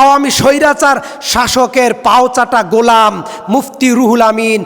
আওয়ামী স্বৈরাচার শাসকের পাওচাটা গোলাম মুফতি রুহুল আমিন।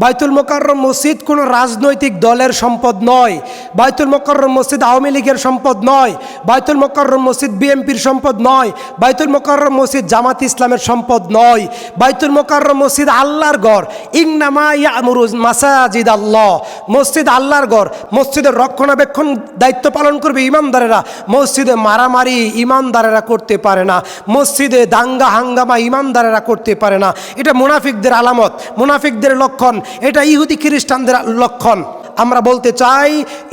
বাইতুল মোকাররম মসজিদ কোনো রাজনৈতিক দলের সম্পদ নয়। বাইতুল মোকাররম মসজিদ আওয়ামী লীগের সম্পদ নয়। বাইতুল মোকাররম মসজিদ বিএনপির সম্পদ নয়। বাইতুল মোকাররম মসজিদ জামাত ইসলামের সম্পদ নয়। বাইতুল মোকাররম মসজিদ আল্লাহর গড় ইংনামা ইয়ামুরুজ মাসাজিদ আল্লাহ মসজিদ আল্লাহর গড় মসজিদের রক্ষণাবেক্ষণ দায়িত্ব পালন করবে ইমানদারেরা। মসজিদে মারামারি ইমানদারেরা করতে পারে না। মসজিদে দাঙ্গা হাঙ্গামা ইমানদারেরা করতে পারে না। এটা মুনাফিকদের আলামত। মুনাফিকদের লক্ষণ। এটা ইহুদি খ্রিস্টানদের লক্ষণ। আমরা বলতে চাই,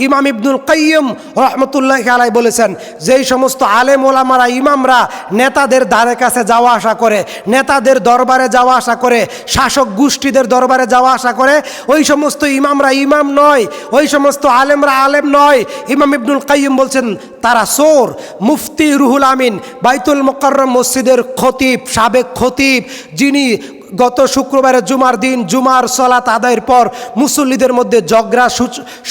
ইমাম ইবনুল কাইয়ুম রহমতুল্লাহ আলাই বলেছেন, যেই সমস্ত আলেম ওলামারা, ইমামরা নেতাদের দ্বারে কাছে যাওয়া আসা করে, নেতাদের দরবারে যাওয়া আসা করে, শাসক গোষ্ঠীদের দরবারে যাওয়া আসা করে, ওই সমস্ত ইমামরা ইমাম নয়, ওই সমস্ত আলেমরা আলেম নয়। ইমাম ইবনুল কাইয়ুম বলছেন, তারা সোর মুফতি রুহুল আমিন, বাইতুল মোকাররম মসজিদের খতিব, সাবেক খতিব, যিনি গত শুক্রবারে জুমার দিন, জুমার সলাত আদায়ের পর মুসল্লিদের মধ্যে জগরা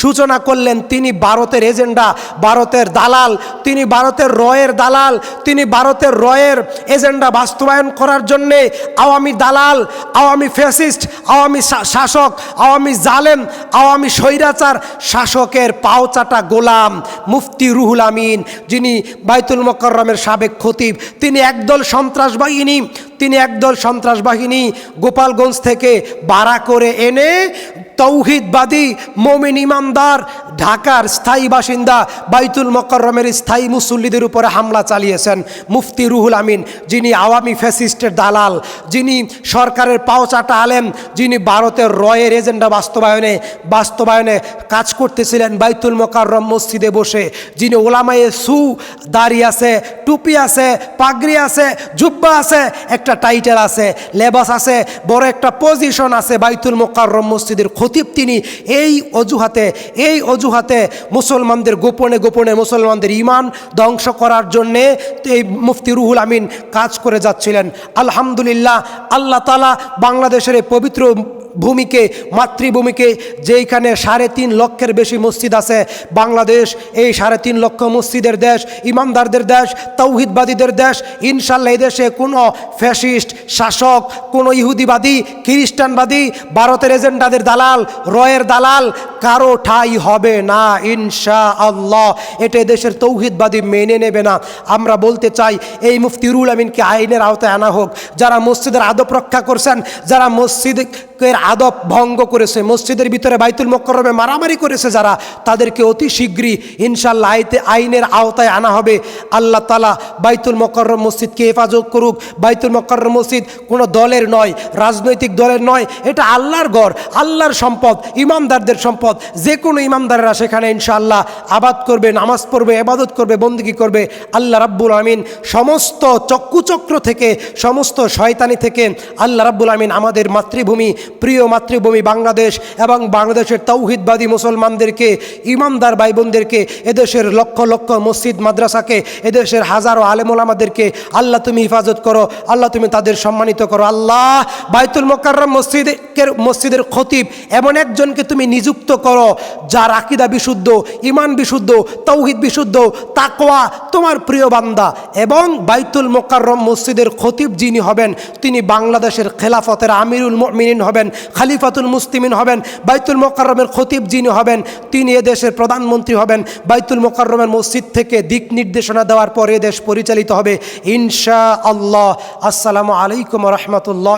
সূচনা করলেন। তিনি ভারতের এজেন্ডা, ভারতের দালাল, তিনি ভারতের রয়ের দালাল, তিনি ভারতের রয়ের এজেন্ডা বাস্তবায়ন করার জন্যে আওয়ামী দালাল, আওয়ামী ফ্যাসিস্ট, আওয়ামী শাসক, আওয়ামী জালেম, আওয়ামী স্বৈরাচার শাসকের পাওচাটা গোলাম মুফতি রুহুল আমিন, যিনি বাইতুল মোকররমের সাবেক খতিব। তিনি একদল সন্ত্রাসবাহিনী, তিনি একদল সন্ত্রাস বাহিনী গোপালগঞ্জ থেকে ভাড়া করে এনে তৌহিদবাদী মমিন ইমানদার ঢাকার স্থায়ী বাসিন্দা বাইতুল মকরমের স্থায়ী মুসল্লিদের উপরে হামলা চালিয়েছেন মুফতি রুহুল আমিন, যিনি আওয়ামী ফ্যাসিস্টের দালাল, যিনি সরকারের পাওচাটা আলেম, যিনি ভারতের রয়ের এজেন্ডা বাস্তবায়নে বাস্তবায়নে কাজ করতেছিলেন বাইতুল মকরম মসজিদে বসে, যিনি ওলামায়ে সু দাড়ি আছে, টুপি আছে, পাগড়ি আছে, জুব্বা আছে, একটা টাইটেল আছে, লেবাস আছে, বড় একটা পজিশন আছে বাইতুল মোকাররম মসজিদের খতিব তিনি। এই অজুহাতে এই অজুহাতে মুসলমানদের গোপনে গোপনে মুসলমানদের ইমান ধ্বংস করার জন্যে এই মুফতি রুহুল আমিন কাজ করে যাচ্ছিলেন। আলহামদুলিল্লাহ, আল্লাহ তালা বাংলাদেশের এই পবিত্র ভূমিকে, মাতৃভূমিকে, যেইখানে সাড়ে তিন লক্ষের বেশি মসজিদ আছে, বাংলাদেশ, এই সাড়ে তিন লক্ষ মসজিদের দেশ, ইমানদারদের দেশ, তৌহিদবাদীদের দেশ, ইনশাল্লাহ দেশে কোনো ফ্যাসিস্ট, শাসক, কোনো ইহুদিবাদী, খ্রিস্টানবাদী, ভারতের এজেন্ডাদের দালাল, রয়ের দালাল, কারও ঠাই হবে না ইনশা আল্লাহ এটা দেশের তৌহিদবাদী মেনে নেবে না। আমরা বলতে চাই, এই মুফতিরুল আমিনকে আইনের আওতায় আনা হোক। যারা মসজিদের আদব রক্ষা করছেন, যারা মসজিদের আদব ভঙ্গ করেছে, মসজিদের ভিতরে বাইতুল মোকরমে মারামারি করেছে যারা, তাদেরকে অতি শীঘ্রই ইনশাল্লাহ আইতে আইনের আওতায় আনা হবে। আল্লাহ তালা বাইতুল মোকরম মসজিদকে হেফাজত করুক। বাইতুল মোকরম মসজিদ কোনো দলের নয়, রাজনৈতিক দলের নয়, এটা আল্লাহর ঘর, আল্লাহর সম্পদ, ইমামদারদের সম্পদ। যে কোনো ইমামদারেরা সেখানে ইনশাআল্লাহ আবাদ করবে, নামাজ পড়বে এবাদত করবে, বন্দিগি করবে। আল্লাহ রাব্বুল আমিন সমস্ত চক্ষুচক্র থেকে, সমস্ত শয়তানি থেকে আল্লাহ রাব্বুল আমিন আমাদের মাতৃভূমি প্রিয় মাতৃভূমি বাংলাদেশ এবং বাংলাদেশের তৌহিদবাদী মুসলমানদেরকে, ইমানদার ভাই বোনদেরকে এদেশের লক্ষ লক্ষ মসজিদ, মাদ্রাসাকে, এদেশের হাজারো আলেমোলামাদেরকে আল্লাহ তুমি হিফাজত করো, আল্লাহ তুমি তাদের সম্মানিত করো। আল্লাহ বাইতুল মোকাররম মসজিদের মসজিদের খতিব এমন একজনকে তুমি নিযুক্ত করো, যার আকিদা বিশুদ্ধ ইমান বিশুদ্ধ, তৌহিদ বিশুদ্ধ, তাকওয়া তোমার প্রিয় বান্দা এবং বাইতুল মোকাররম মসজিদের খতিব যিনি হবেন, তিনি বাংলাদেশের খেলাফতের আমিরুল মিনিন হবেন, খালিফাতুল মুসলিমিন হবেন, বাইতুল মোকাররমের খতিব যিনি হবেন, তিনি এদেশের প্রধানমন্ত্রী হবেন। বাইতুল মোকাররমের মসজিদ থেকে দিক নির্দেশনা দেওয়ার পর এদেশ পরিচালিত হবে। ইনশা আল্লাহ আসসালামু আলাইকুম রহমতুল্লাহ।